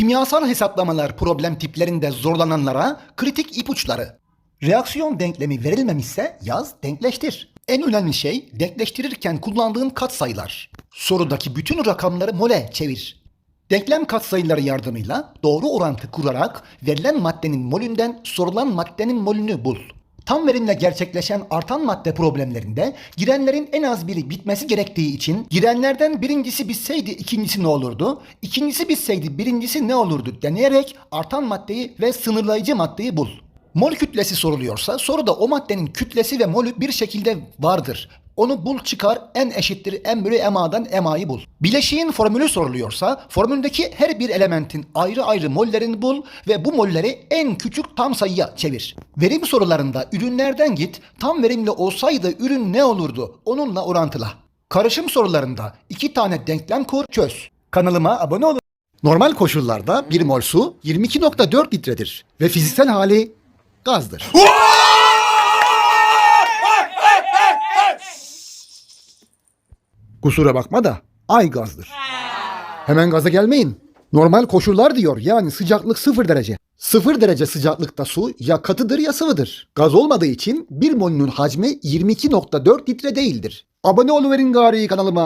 Kimyasal hesaplamalar problem tiplerinde zorlananlara kritik ipuçları. Reaksiyon denklemi verilmemişse yaz denkleştir. En önemli şey denkleştirirken kullandığın katsayılar. Sorudaki bütün rakamları mole çevir. Denklem katsayıları yardımıyla doğru orantı kurarak verilen maddenin molünden sorulan maddenin molünü bul. Tam verimle gerçekleşen artan madde problemlerinde girenlerin en az biri bitmesi gerektiği için girenlerden birincisi bitseydi ikincisi ne olurdu, ikincisi bitseydi birincisi ne olurdu deneyerek artan maddeyi ve sınırlayıcı maddeyi bul. Mol kütlesi soruluyorsa soruda o maddenin kütlesi ve molü bir şekilde vardır. Onu bul çıkar n eşittir m bölü ma'dan ma'yı bul. Bileşiğin formülü soruluyorsa formüldeki her bir elementin ayrı ayrı mollerini bul ve bu molleri en küçük tam sayıya çevir. Verim sorularında ürünlerden git tam verimli olsaydı ürün ne olurdu onunla orantıla. Karışım sorularında iki tane denklem kur çöz. Kanalıma abone olun. Normal koşullarda 1 mol su 22.4 litredir ve fiziksel hali gazdır. Kusura bakma da ay gazdır. Hemen gaza gelmeyin. Normal koşullar diyor yani sıcaklık 0 derece. 0 derece sıcaklıkta su ya katıdır ya sıvıdır. Gaz olmadığı için bir molünün hacmi 22.4 litre değildir. Abone oluverin gari kanalıma.